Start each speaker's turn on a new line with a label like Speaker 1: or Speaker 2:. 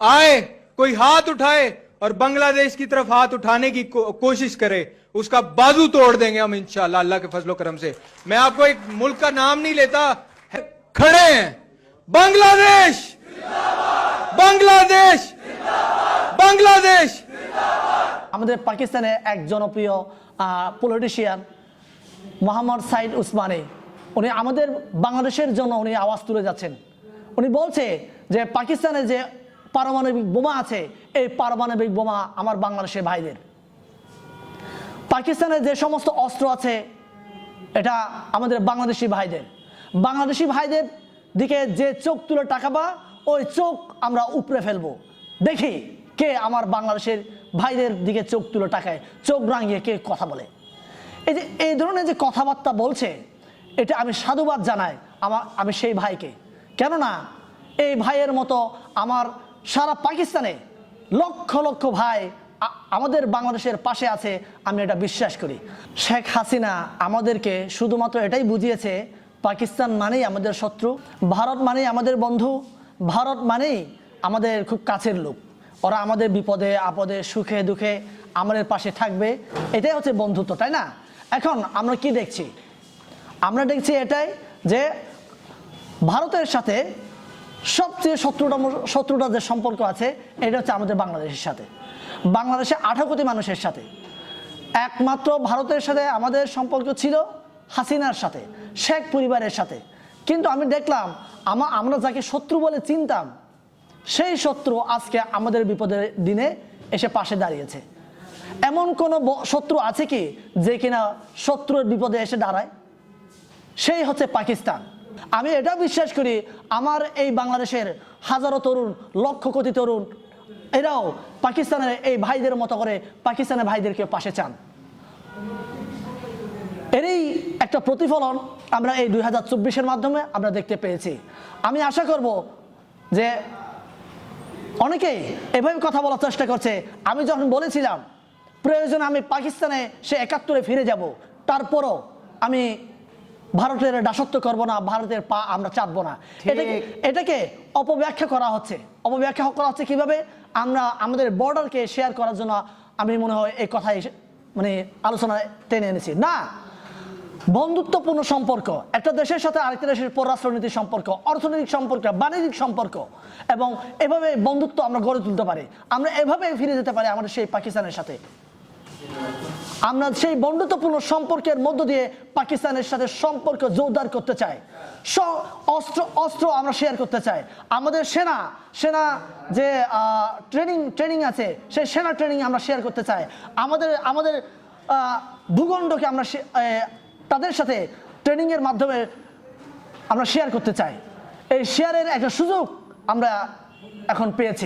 Speaker 1: आए कोई हाथ उठाए और बांग्लादेश की तरफ हाथ उठाने की को, कोशिश करे उसका बाजू तोड़ देंगे हम इंशाल्लाह अल्लाह के फजलो करम से मैं आपको एक मुल्क का नाम नहीं लेता है- खड़े हैं बांग्लादेश बांग्लादेश बांग्लादेश
Speaker 2: আমাদের পাকিস্তানে এক জনপ্রিয় পলিটিশিয়ান মোহাম্মদ সাইদ উসমানী উনি আমাদের বাংলাদেশের জন্য উনি আওয়াজ তুলে যাচ্ছেন উনি বলছে যে পাকিস্তানে যে পারমাণবিক বোমা আছে, এই পারমাণবিক বোমা আমার বাংলাদেশের ভাইদের। পাকিস্তানের যে সমস্ত অস্ত্র আছে, এটা আমাদের বাংলাদেশি ভাইদের। বাংলাদেশি ভাইদের দিকে যে চোখ তুলে টাকাবা ওই চোখ আমরা উপড়ে ফেলব। দেখি কে আমার বাংলাদেশের ভাইদের দিকে চোখ তুলে টাকায় চোখ রাঙিয়ে কে কথা বলে। এই যে, এই ধরনের যে কথাবার্তা বলছে, এটা আমি সাধুবাদ জানাই আমার, আমি সেই ভাইকে। কেননা, এই ভাইয়ের মতো আমার সারা পাকিস্তানে লক্ষ লক্ষ ভাই আমাদের বাংলাদেশের পাশে আছে, আমি এটা বিশ্বাস করি। শেখ হাসিনা আমাদেরকে শুধুমাত্র এটাই বুঝিয়েছে, পাকিস্তান মানেই আমাদের শত্রু, ভারত মানেই আমাদের বন্ধু, ভারত মানেই আমাদের খুব কাছের লোক। ওরা আমাদের বিপদে, আপদে, সুখে, দুঃখে আমাদের পাশে থাকবে, এটাই হচ্ছে বন্ধুত্ব, তাই না? এখন আমরা কি দেখছি? আমরা দেখছি এটাই যে ভারতের সাথে সবচেয়ে শত্রুটা শত্রুটা যে সম্পর্ক আছে, এটা হচ্ছে আমাদের বাংলাদেশের সাথে। বাংলাদেশে আঠারো কোটি মানুষের সাথে। একমাত্র ভারতের সাথে আমাদের সম্পর্ক ছিল হাসিনার সাথে, শেখ পরিবারের সাথে। কিন্তু আমি দেখলাম, আমা আমরা যাকে শত্রু বলে চিনতাম, সেই শত্রু আজকে আমাদের বিপদের দিনে এসে পাশে দাঁড়িয়েছে। এমন কোনো শত্রু আছে কি, যে কিনা শত্রুর বিপদে এসে দাঁড়ায়? সেই হচ্ছে পাকিস্তান। আমি এটা বিশ্বাস করি, আমার এই বাংলাদেশের হাজারো তরুণ, লক্ষ কোটি তরুণ, এরাও পাকিস্তানের এই ভাইদের মতো করে পাকিস্তানের ভাইদেরকে পাশে চান। এরই একটা প্রতিফলন আমরা এই দুই হাজার চব্বিশের মাধ্যমে আমরা দেখতে পেয়েছি। আমি আশা করব যে অনেকেই এভাবে কথা বলার চেষ্টা করছে। আমি যখন বলেছিলাম, প্রয়োজন আমি পাকিস্তানে সে একাত্তরে ফিরে যাব, তারপরও আমি ভারতের দাসত্ব করব না ভারতের পা আমরা চাপবো না। এটাকে এটাকে অপব্যাখ্যা করা হচ্ছে। অপব্যাখ্যা করা হচ্ছে কীভাবে? আমরা আমাদের বর্ডারকে শেয়ার করার জন্য আমি মনে হয় এই কথাই মানে আলোচনায় টেনে এনেছি। না বন্ধুত্বপূর্ণ সম্পর্ক একটা দেশের সাথে আরেকটা দেশের পররাষ্ট্রনীতির সম্পর্ক অর্থনৈতিক সম্পর্ক বাণিজ্যিক সম্পর্ক এবং এভাবে বন্ধুত্ব আমরা গড়ে তুলতে পারি। আমরা এভাবে ফিরে যেতে পারি আমাদের সেই পাকিস্তানের সাথে। আমরা সেই বন্ধুত্বপূর্ণ সম্পর্কের মধ্য দিয়ে পাকিস্তানের সাথে সম্পর্ক জোরদার করতে চাই। অস্ত্র অস্ত্র আমরা শেয়ার করতে চাই। আমাদের সেনা সেনা যে ট্রেনিং ট্রেনিং আছে, সেই সেনা ট্রেনিং আমরা শেয়ার করতে চাই। আমাদের আমাদের ভূখণ্ডকে আমরা তাদের সাথে ট্রেনিংয়ের মাধ্যমে আমরা শেয়ার করতে চাই। এই শেয়ারের একটা সুযোগ আমরা এখন পেয়েছি।